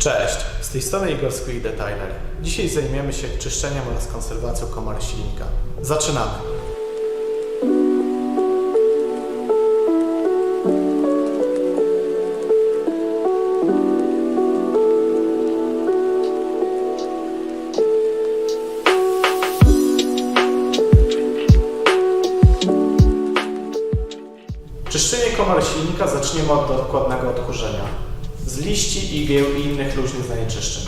Cześć, z tej strony Igor z Quick Detailer. Dzisiaj zajmiemy się czyszczeniem oraz konserwacją komar silnika. Zaczynamy! Czyszczenie komar silnika zaczniemy od dokładnego odkurzenia z liści, igieł i innych luźnych zanieczyszczeń.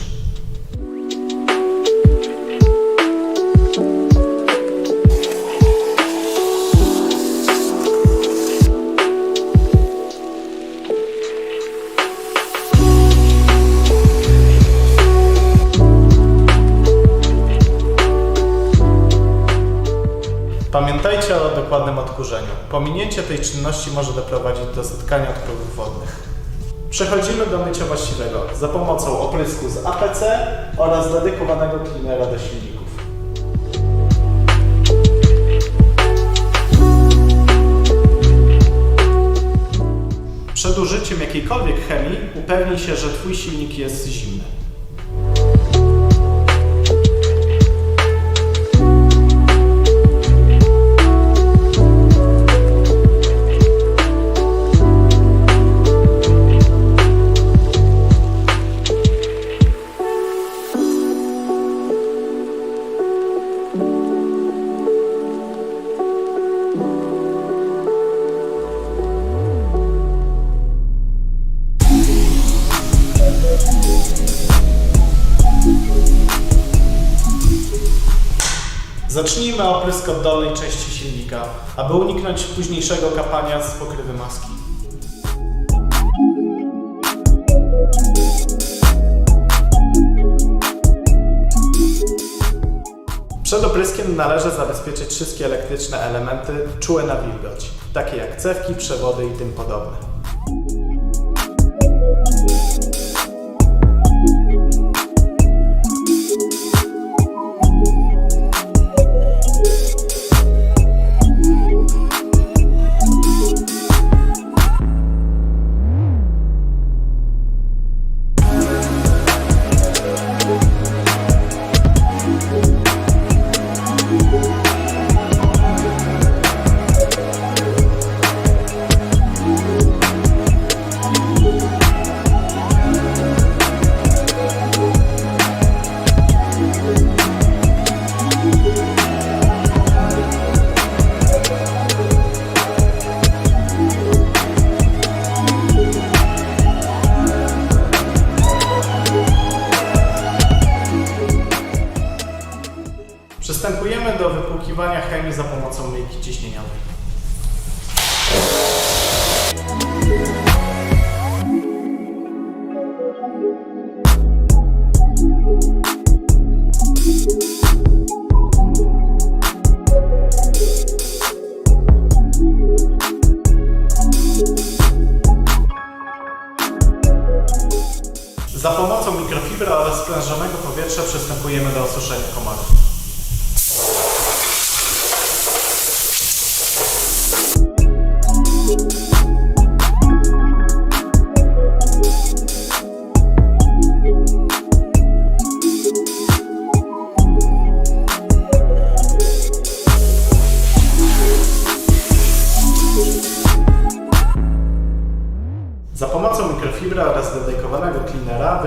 Pamiętajcie o dokładnym odkurzeniu. Pominięcie tej czynności może doprowadzić do zatkania odpływów wodnych. Przechodzimy do mycia właściwego za pomocą oprysku z APC oraz dedykowanego cleanera do silników. Przed użyciem jakiejkolwiek chemii upewnij się, że Twój silnik jest zimny. Zacznijmy oprysk od dolnej części silnika, aby uniknąć późniejszego kapania z pokrywy maski. Przed opryskiem należy zabezpieczyć wszystkie elektryczne elementy czułe na wilgoć, takie jak cewki, przewody i tym podobne. Przystępujemy do wypłukiwania chemii za pomocą myjki ciśnieniowej. Za pomocą mikrofibry oraz sprężonego powietrza przystępujemy do osuszenia komarów.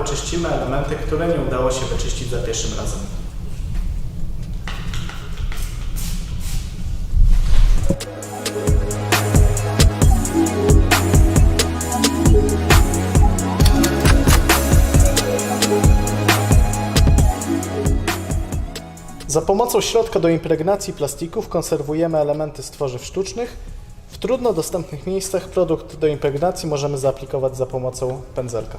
Wyczyścimy elementy, które nie udało się wyczyścić za pierwszym razem. Za pomocą środka do impregnacji plastików konserwujemy elementy z tworzyw sztucznych. W trudno dostępnych miejscach produkt do impregnacji możemy zaaplikować za pomocą pędzelka.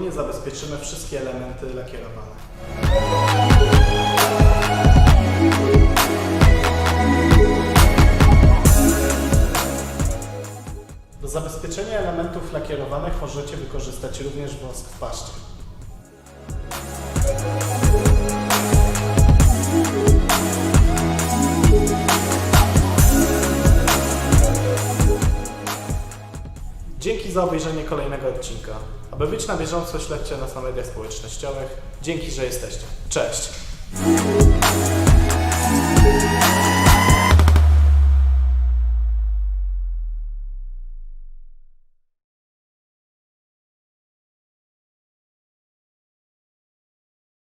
Wpłynie, zabezpieczymy wszystkie elementy lakierowane. Do zabezpieczenia elementów lakierowanych możecie wykorzystać również wosk w. Dzięki za obejrzenie kolejnego odcinka. Aby być na bieżąco, śledźcie nas na mediach społecznościowych. Dzięki, że jesteście. Cześć!